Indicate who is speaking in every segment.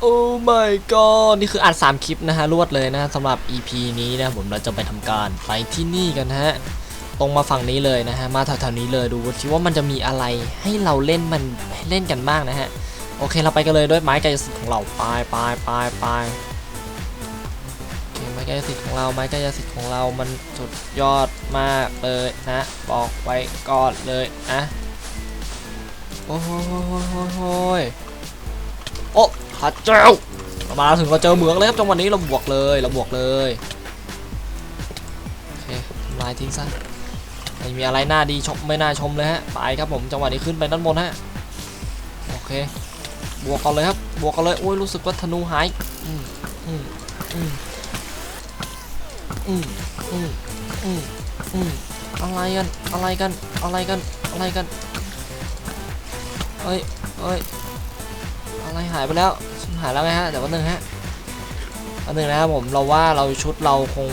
Speaker 1: โอ้ my god นี่คืออัด 3 คลิปนะฮะ รวดเลยนะสำหรับ EP นี้นะผมเราจะไปทำการไปที่นี่กันฮะ ตรงมาฝั่งนี้เลยนะฮะ มาแถวๆนี้เลยดูสิว่ามันจะมีอะไรให้เราเล่นมันให้เล่นกันบ้างนะฮะ โอเคเราไปกันเลยด้วยไม้กายสิทธิ์ของเราไปไปไปไปโอเคไม้กายสิทธิ์ของเราไม้กายสิทธิ์ของเรามันสุดยอดมากเลยนะบอกไว้ก่อนเลยนะโอ้โหโอ้โหโอ้โหโอ้ พระเจ้ามาถึงเราเจอเหมืองเลยครับจังหวะนี้เราบวกเลยเราบวกเลยโอเคลายทิ้งซะไม่มีอะไรน่าดีชมไม่น่าชมเลยฮะไปครับผมจังหวะนี้ขึ้นไปด้านบนฮะโอเคบวกกันเลยครับบวกกันเลยโอ้ยรู้สึกว่าธนูหายอืมอืมอืมอืมอืมอืมอืมอะไรกันอะไรกันอะไรกันอะไรกันเอ้ยเอ้ย อะไรหายไปแล้วหายแล้วไงฮะเดี๋ยววันหนึ่งฮะวันหนึ่งนะครับผมเราว่าเราชุดเราคง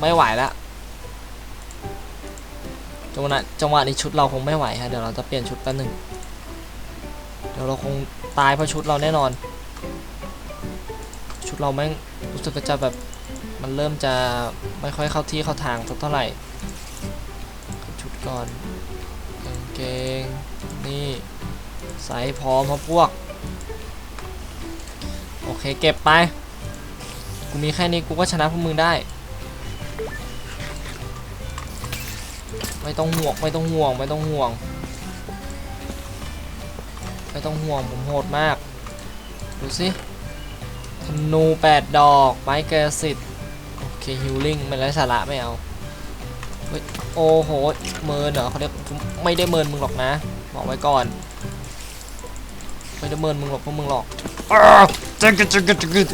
Speaker 1: ไม่ไหวแล้วจังหวะจังหวะนี้ชุดเราคงไม่ไหวฮะเดี๋ยวเราจะเปลี่ยนชุดแป๊บหนึ่งเดี๋ยวเราคงตายเพราะชุดเราแน่นอน ชุดเราแม่งรู้สึกจะแบบมันเริ่มจะไม่ค่อยเข้าที่เข้าทางสักเท่าไหร่ชุดก่อนกางเกงนี่ใส่พร้อมครับพวก เคเก็บไป กูมีแค่นี้กูก็ชนะพวกมึงได้ ไม่ต้องห่วงไม่ต้องห่วงไม่ต้องห่วง ไม่ต้องห่วงผมโหดมาก ดูสิธนูแปดดอก ไม้เกสิทธิ์โอเคฮิลลิ่งไม่ไร้สาระไม่เอาเฮ้ยโอ้โหเมินเหรอเขาเรียกไม่ได้เมินมึงหรอกนะ บอกไว้ก่อน ไม่ได้เมินมึงหรอกพวกมึงหรอกอ จึกจึกจึกจึกจึก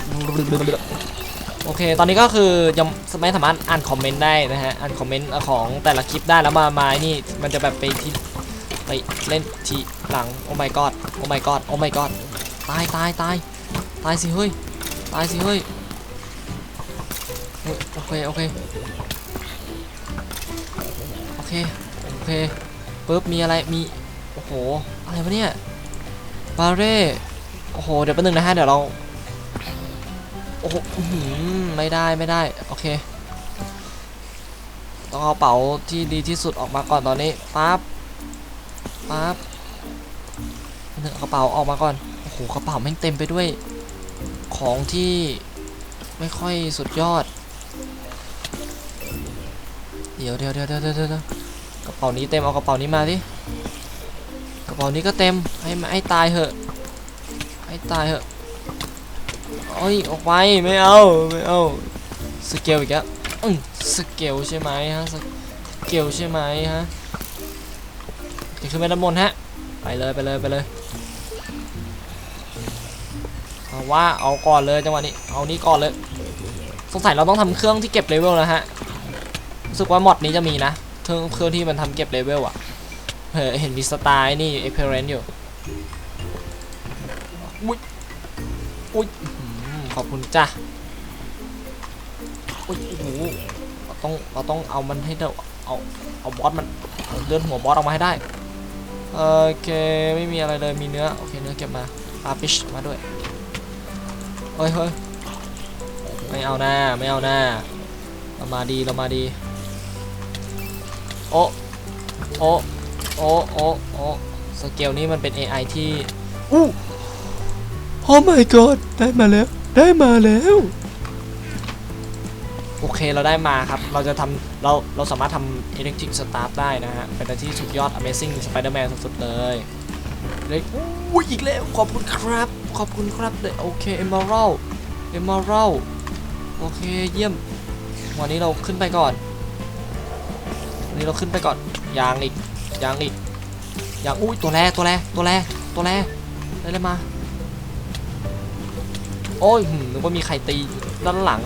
Speaker 1: โอเค ตอนนี้ก็คือยังไม่สามารถอ่านคอมเมนต์ได้นะฮะ อ่านคอมเมนต์ของแต่ละคลิปได้แล้วมามานี่มันจะแบบไปที่ไปเล่นทีหลัง โอ้ my god โอ้ my god โอ้ my god ตายตายตายตายสิเฮ้ย ตายสิเฮ้ยเฮ้ยโอเค โอเค โอเค โอเคปุ๊บมีอะไร มี โอ้โห อะไรวะเนี่ย บาเร่ โอ้โห เดี๋ยวแป๊บนึงนะฮะ เดี๋ยวเรา อ้โหอื้อหือไม่ได้ไม่ได้ โอเค ต้องเอากระเป๋าที่ดีที่สุดออกมาก่อนตอนนี้ปั๊บปั๊บหนึ่งกระเป๋าออกมาก่อน โอ้โหกระเป๋าแม่งเต็มไปด้วย ของที่ไม่ค่อยสุดยอด เดี๋ยวเดี๋ยวเดี๋ยวเดี๋ยวเดี๋ยวเดี๋ยวกระเป๋านี้เต็มเอากระเป๋านี้มาดิกระเป๋านี้ก็เต็มให้มาให้ตายเหอะให้ตายเหอะ โอ้ยออกไปไม่เอาไม่เอาสเกลอีกแล้วอืมสเกลใช่ไหมฮะสเกลใช่ไหมฮะโอเคขึ้นไปด้านบนฮะไปเลยไปเลยไปเลยเอาว่าเอาก่อนเลยจังหวะนี้เอานี้ก่อนเลยสงสัยเราต้องทำเครื่องที่เก็บเลเวลนะฮะรู้สึกว่ามอดนี้จะมีนะเครื่องเครื่องที่มันทำเก็บเลเวลอะเห็นมีสไตล์นี่เอ็กเพรนอยู่อุ้ยอุ้ย ขอบคุณจ้ะอุ้ยโอ้โหเราต้องเราต้องเอามันให้ได้เอาเอาบอสมันเเลื่อนหัวบอสออกมาให้ได้โอเคไม่มีอะไรเลยมีเนื้อโอเคเนื้อเก็บมาปลาฟิชมาด้วยเฮ้ยเฮ้ยไม่เอาหน้าไม่เอาหน้าเรามาดีเรามาดีโอ้โอ้โอ้โอ้โอ้สเกลนี้มันเป็น AI ที่อู้โอ้ my god ได้มาแล้ว ได้มาแล้ว โอเคเราได้มาครับ เราจะทำเราเราสามารถทำ electric staff ได้นะฮะ เป็นอะไรที่สุดยอด amazing spider-man สุดๆเลยเลยอุ้ยอีกแล้ว ขอบคุณครับ ขอบคุณครับเลยโอเค emerald emerald โอเคเยี่ยม วันนี้เราขึ้นไปก่อน วันนี้เราขึ้นไปก่อน ยางอีก ยางอีก ยางอุ้ยตัวแรตัวแรตัวแรตัวแรได้เลยมา โอ้ยหนึกว่ามีใครตีด้านหลัง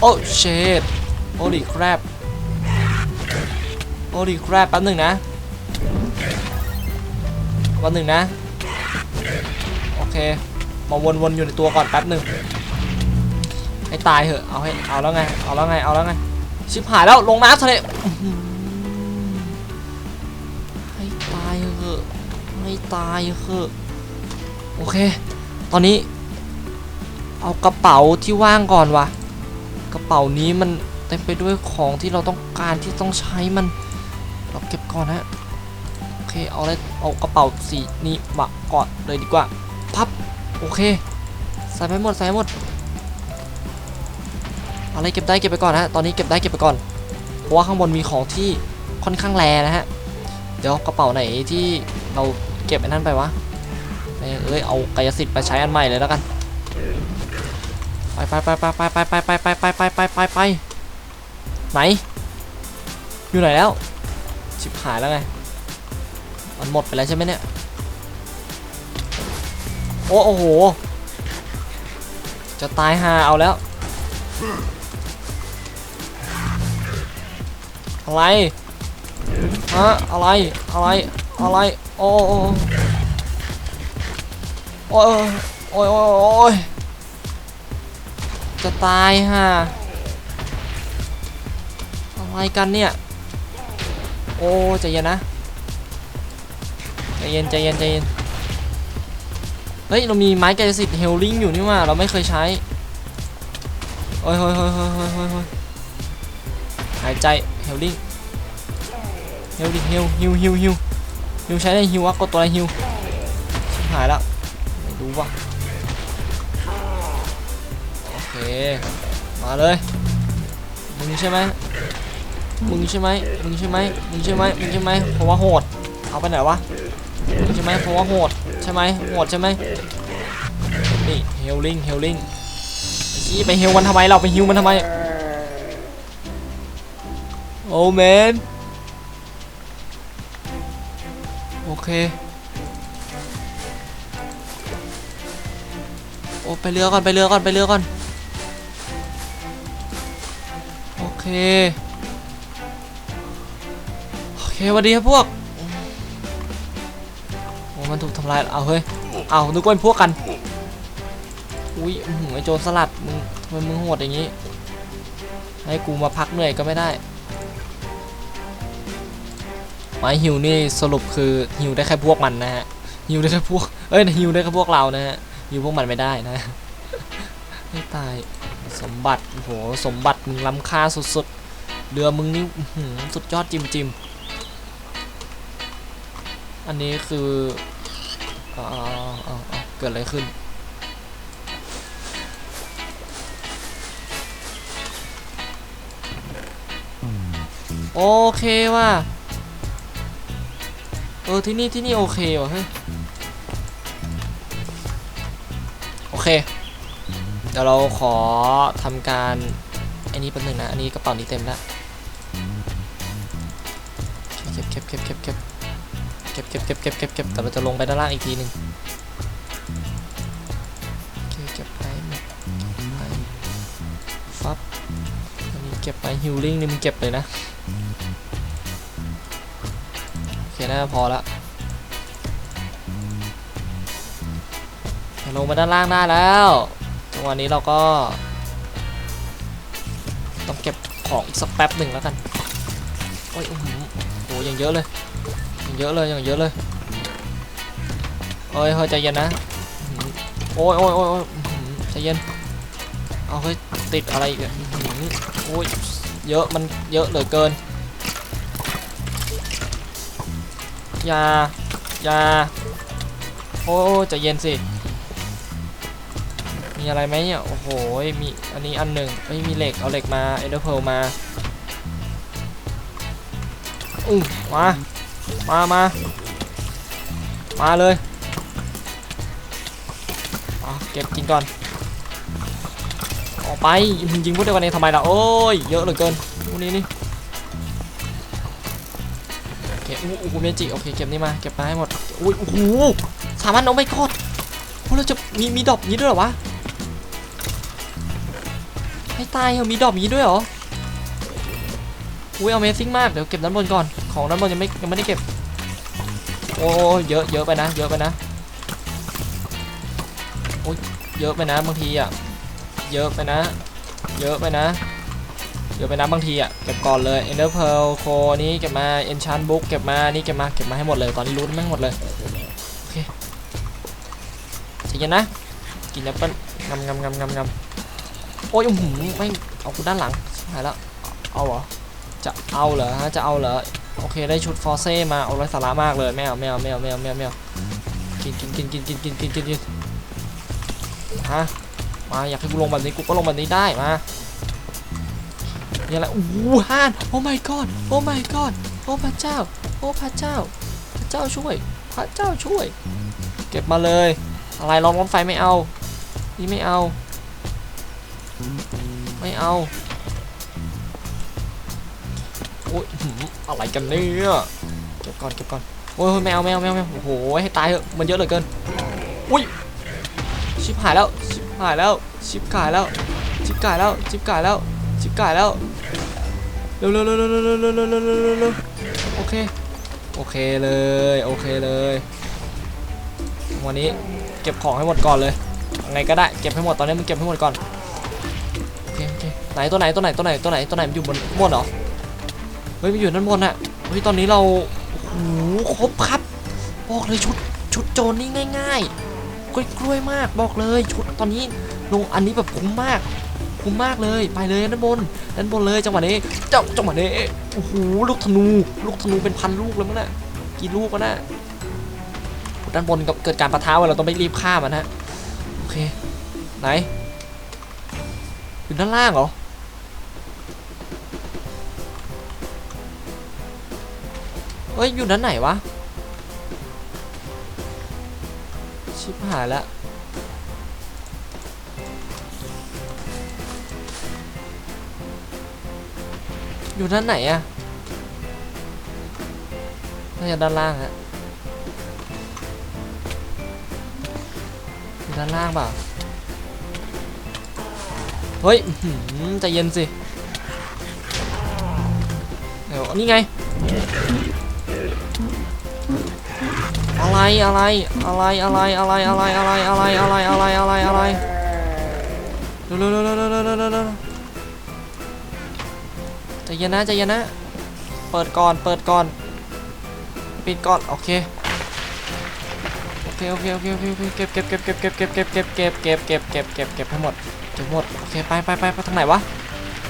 Speaker 1: โอ้เชดโอ้ดิครับโอ้ดิครับแป๊บหนึ่งนะแป๊บหนึ่งนะ โอเค มาวนๆอยู่ในตัวก่อนแป๊บหนึ่งให้ตายเหอะ เอาให้ เอาแล้วไง เอาแล้วไง เอาแล้วไง ชิบหายแล้ว ลงน้ำทะเลให้ตายเหอะ ให้ตายเหอะ โอเค ตอนนี้ เอากระเป๋าที่ว่างก่อนวะกระเป๋านี้มันเต็มไปด้วยของที่เราต้องการที่ต้องใช้มัน เราเก็บก่อนฮะโอเคเอาเลยเอากระเป๋าสีนี้มาก่อนเลยดีกว่าพับโอเคใส่ไปหมดใส่ไปหมดอาอะไรเก็บได้เก็บไปก่อนฮะตอนนี้เก็บได้เก็บไปก่อนเพราะว่าข้างบนมีของที่ค่อนข้างแรนะฮะเดี๋ยวกระเป๋าไหนที่เราเก็บไอ้นั่นไปวะ เอ้ยเอ้ยเอากายสิทธิ์ไปใช้อันใหม่เลยแล้วกันไปไปไปไปไปไปไปไปไปไปไปไปไปไหน อยู่ไหนแล้วชิบหายแล้วไงมันหมดไปแล้วใช่ไหมเนี่ยโอ้โห จะตายหาเอาแล้ว อะไรฮะอะไรอะไรอะไรโอ้โอ้ โอ้ยโอ้ยโอ้ยโอ้ยจะตายฮะอะไรกันเนี่ย โอ้ใจเย็นนะใจเย็นใจเย็นใจเย็นเฮ้ย เรามีไม้กายสิทธิ์เฮลลิงอยู่นี่ว่าเราไม่เคยใช้โอ้ยโอ้ยโอ้ยโอ้ยโอ้ยโอ้ยหายใจเฮลลิงเฮลดิเฮลฮิวฮิวฮิวฮิวใช้ได้ฮิววะกดตัวอะไรฮิวหายแล้ว ไม่รู้ว่ะโอเค มาเลย มึงใช่ไหมมึงใช่ไหมมึงใช่ไหมมึงใช่ไหมมึงใช่ไหมเพราะว่าโหด เอาไปไหนวะ มึงใช่ไหมเพราะว่าโหดใช่ไหมโหดใช่ไหมนี่เฮลลิงเฮลลิงชี้ไปเฮลมันทำไมเราไปฮิวมันทำไม โอ้แมนโอเค ไปเรือก่อนไปเรือก่อนไปเรือก่อน โอเค โอเคสวัสดีครับพวก โอ้มันถูกทำลายเอาเฮ้ย เอานึกว่าเป็นพวกกัน อุ้ยหืไอโจรสลัดมึงทำไมมึงโหดอย่างนี้ ให้กูมาพักเหนื่อยก็ไม่ได้ไม้ฮิวนี่สรุปคือฮิวได้แค่พวกมันนะฮะฮิวได้แค่พวก เอ้ยฮิวได้แค่พวกเรานะฮะ ฮิวพวกมันไม่ได้นะให้ตายสมบัติโหสมบัติมึงล้ำค่าสุดๆเรือมึงนี่สุดยอดจิมจิมอันนี้คืออ๋ออ๋อออเกิดอะไรขึ้นโอเคว่ะเออที่นี่ที่นี่โอเคว่ะเฮ้ย เค เดี๋ยวเราขอทำการอ้นี้แป๊บนึงนะ อันนี้กระเป๋านี้เต็มแล้วเก็บเก็บเก็บเก็บเก็บเก็บเก็บเก็บเก็บเก็บเก็บแต่เราจะลงไปด้านล่างอีกทีหนึ่งเคเก็บไปหมดเก็บไปฟับอันนี้เก็บไปฮิลลิ่งนี่มึงเก็บเลยนะ โอเคน่าจะพอละ ลงมาด้านล่างได้แล้วจังหวะนี้เราก็ ต้องเก็บของอีกสักแป๊บหนึ่งแล้วกัน โอ้ยอื้อหือโอ้ยยังเยอะเลยยังเยอะเลยยังเยอะเลยโอ้ยเฮ้ยใจเย็นนะโอ้ยโอ้ยโอ้ยใจเย็นเอาเฮ้ยติดอะไรอีกโอ้ยเยอะมันเยอะเหลือเกินยายาโอ้ใจเย็นสิ มีอะไรไหมเนี่ย โอ้โห มีอันนี้อันหนึ่งไม่มีเหล็ก เอาเหล็กมา เอเดอร์เพลมาอู้มา มามา มาเลยเก็บกินก่อน ออกไปมึงยิงพวกเดียวกันเองทำไมล่ะ โอ้ย เยอะเหลือเกินพวกนี้นี่โอเคอู้อู้เมจิโอเค เก็บนี่มา เก็บมาให้หมดอุ้ยโอ้โหสามันโอ้ไม่กอดพวกเราจะมีมีดอกนี้ด้วยหรอวะ ให้ตายเหรอมีดอกนี้ด้วยเหรออุ้ย Amazing มากเดี๋ยวเก็บด้านบนก่อนของด้านบนยังไม่ยังไม่ได้เก็บ โอ้เยอะเยอะไปนะ เยอะไปนะโอ้ยเยอะไปนะบางทีอะเยอะไปนะ เยอะไปนะเดี๋ยวไปนับบางทีอะเก็บก่อนเลย Ender Pearl โคนี้เก็บมา Enchant Book เก็บมานี่เก็บมาเก็บมาให้หมดเลยตอนนี้รู้แม่งหมดเลยโอเคใจเย็นนะกินแอปเปิ้ลงำงำงำงำงำ โอ้ยหืมไม่เอากูด้านหลังหายแล้วเอาเหรอจะเอาเหรอฮะจะเอาเหรอโอเคได้ชุดฟอร์เซ่มาเอาไรสาระมากเลยไม่เอาไม่เอาไม่เอาไม่เอาไม่เอาไม่เอากินกินกินกินกินกินกินกินกินฮะมาอยากให้กูลงแบบนี้กูก็ลงแบบนี้ได้มาเนี่ยแหละอู้หูฮานโอ้ my god โอ้ my god โอ้พระเจ้า โอ้พระเจ้า พระเจ้าช่วย พระเจ้าช่วย เก็บมาเลย อะไรล้อมรถไฟไม่เอา นี่ไม่เอา ไม่เอาโอ้ยอะไรกันเนี่ยเก็บก่อนเก็บก่อนโอ้ยไม่เอาไม่เอาไม่เอาไม่เอาโอ้โหให้ตายเถอะมันเยอะเหลือเกินอุ้ยชิบหายแล้วชิบหายแล้วชิบหายแล้วชิบหายแล้วชิบหายแล้วชิบหายแล้วเร็วเร็วเร็วเร็วเร็วเร็วเร็วเร็วเร็วเร็วโอเคโอเคเลยโอเคเลย วันนี้เก็บของให้หมดก่อนเลยไงก็ได้เก็บให้หมดตอนนี้มึงเก็บให้หมดก่อน ไหนตัวไหนตัวไหนตัวไหนตัวไหนตัวไหนมันอยู่บนบนเหรอเฮ้ยมันอยู่ด้านบนอะเฮ้ยตอนนี้เราโอ้โหครบครับ บอกเลยชุดชุดโจรนี่ง่ายๆกล้วยกล้วยๆมากบอกเลยชุดตอนนี้ลงอันนี้แบบคุ้มมากคุ้มมากเลยไปเลยด้านบนด้านบนเลยจังหวะนี้เจ้าจังหวะนี้โอ้โหลูกธนู ลูกธนูเป็นพันลูกแล้วมั้งน่ะกี่ลูกวะน่ะด้านบนก็เกิดการประท้าเราต้องไปรีบฆ่ามันฮะโอเคไหนอยู่ด้านล่างเหรอ เฮ้ย อยู่ด้านไหนวะ ชิบหายแล้วอยู่ด้านไหนอะน่าจะด้านล่างฮะอยู่ด้านล่างเปล่า เฮ้ยใจเย็นสิ เดี๋ยวนี่ไง อะไรอะไรอะไรอะไรอะไรอะไรอะไรอะไรอะไรอะไรอะไรอะไรเร็วเร็วเร็วเร็วเร็วเร็วเร็วใจเย็นนะใจเย็นนะ เปิดก่อนเปิดก่อนปิดก่อนโอเคโอเคโอเคโอเคโอเคเก็บเก็บเก็บเก็บเก็บเก็บเก็บเก็บเก็บเก็บเก็บเก็บเก็บเก็บให้หมดเก็บหมดโอเคไปไปไปไปทางไหนวะ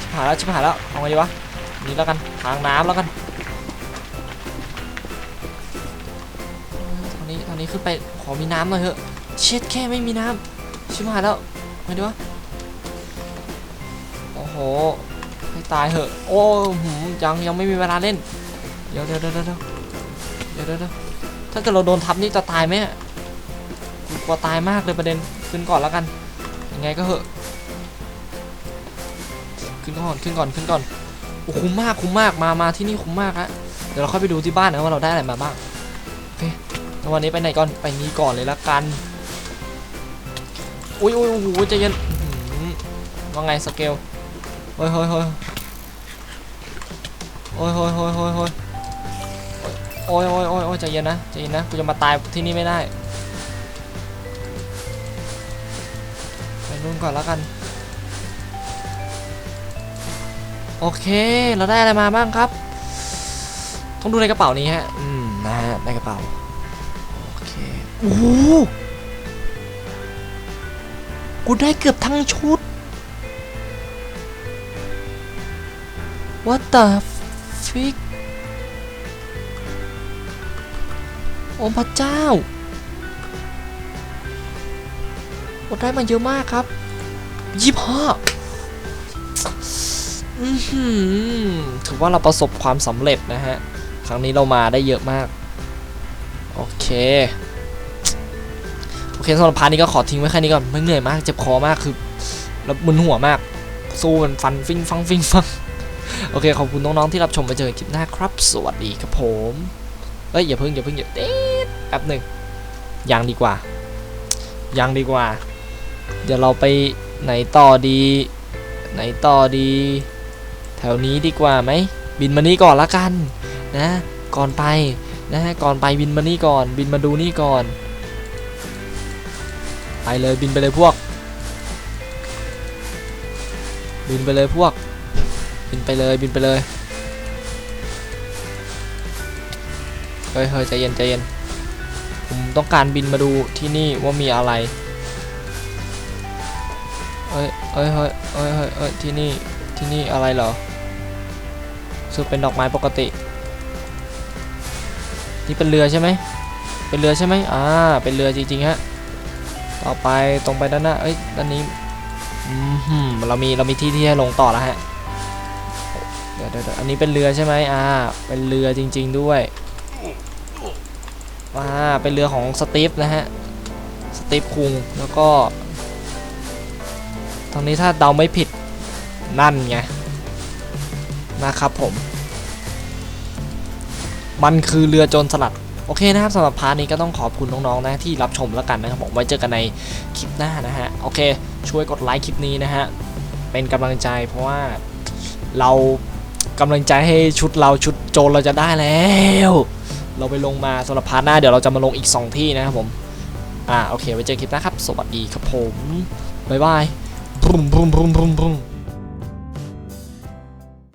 Speaker 1: ชิบหายแล้วชิบหายแล้วเอาไงดีวะนี่แล้วกันทางน้ำแล้วกัน งนี้ทางนี้ขึ้นไปขอมีน้ำหน่อยเถอะ เช็ดแค่ไม่มีน้ำชิบหายแล้วไงดีวะโอ้โหให้ตายเหอะ โอ้หืมยังยังไม่มีเวลาเล่นเดี๋ยวเดี๋ยวเดี๋ยวเดี๋ยวเดี๋ยวเดี๋ยวเดี๋ยวถ้าเกิดเราโดนทับนี่จะตายไหมกูกลัวตายมากเลยประเด็นขึ้นก่อนแล้วกันยังไงก็เหอะ ขึ้นก่อนขึ้นก่อนขึ้นก่อนโอ้คุ้มมากคุ้มมากมามาที่นี่คุ้มมากฮะเดี๋ยวเราค่อยไปดูที่บ้านนะว่าเราได้อะไรมาบ้าง ววันนี้ไปไหนก่อน ไปนี้ก่อนเลยละกัน อุ้ยอุ้ยโอ้โหใจเย็นว่าไงสเกลเฮ้ยเฮ้ยเฮ้ยโอ้ยโอ้ยโอ้ยโอ้ยโอ้ยโอ้ยโอ้ยโอ้ยโอ้ยใจเย็นนะใจเย็นนะกูจะมาตายที่นี่ไม่ได้ไปนู่นก่อนแล้วกัน โอเค เราได้อะไรมาบ้างครับ ต้องดูในกระเป๋านี้ฮะ อืม นะฮะในกระเป๋า โอ้โหกูได้เกือบทั้งชุด What the frick โอ้พระเจ้าโอ้ได้มาเยอะมากครับยี่ห้าอือหือถือว่าเราประสบความสำเร็จนะฮะ ครั้งนี้เรามาได้เยอะมาก โอเคโอ เคสำหรับพาร์ทนี้ก็ขอทิ้งไว้แค่นี้ก่อนไม่เหนื่อยมากเจ็บคอมากคือแล้วมึนหัวมาก สู้กันฟันฟิงฟังฟิงฟังโอเคขอบคุณน้องๆที่รับชมไปเจอคลิปหน้าครับ สวัสดีครับผมเอ้ยอย่าเพิ่งอย่าเพิ่งอย่าเอ๊ะแป๊บหนึ่งยังดีกว่า ยังดีกว่า เดี๋ยวเราไปไหนต่อดี ไหนต่อดี แถวนี้ดีกว่าไหมบินมานี่ก่อนละกันนะ ก่อนไปนะฮะก่อนไปบินมานี่ก่อน บินมาดูนี่ก่อน ไปเลยบินไปเลยพวก บินไปเลยพวก บินไปเลยบินไปเลย เฮ้ยเฮ้ยใจเย็นใจเย็น ผมต้องการบินมาดูที่นี่ว่ามีอะไร เอ้ยเอ้ยเฮ้ยเอ้ยเฮ้ยเอ้ยที่นี่ที่นี่อะไรเหรอซึ่งเป็นดอกไม้ปกติ นี่เป็นเรือใช่ไหมเป็นเรือใช่ไหมอ่า เป็นเรือจริงๆฮะ ต่อไปตรงไปด้านหน้า เอ้ย ด้านนี้อืมเรามีเรามีที่ที่ให้ลงต่อแล้วฮะเดี๋ยวเดี๋ยวเดี๋ยวอันนี้เป็นเรือใช่ไหมอ่า เป็นเรือจริง ๆด้วยอ่าเป็นเรือของสตีฟนะฮะ สตีฟคุง แล้วก็ ตรงนี้ถ้าเดาไม่ผิด นั่นไง นะครับผม มันคือเรือโจรสลัด โอเคนะครับสำหรับพาร์ทนี้ก็ต้องขอบคุณน้องๆนะที่รับชมแล้วกันนะครับผมไว้เจอกันในคลิปหน้านะฮะโอเค ช่วยกดไลค์คลิปนี้นะฮะเป็นกำลังใจเพราะว่าเรากำลังใจให้ชุดเราชุดโจรเราจะได้แล้ว เราไปลงมาสำหรับพาร์ทหน้าเดี๋ยวเราจะมาลงอีก 2 ที่นะครับผมอ่าโอเคไว้เจอคลิปหน้าครับ สวัสดีครับผมบ๊ายบายบรุมบรุมบรุมบรุมบรุม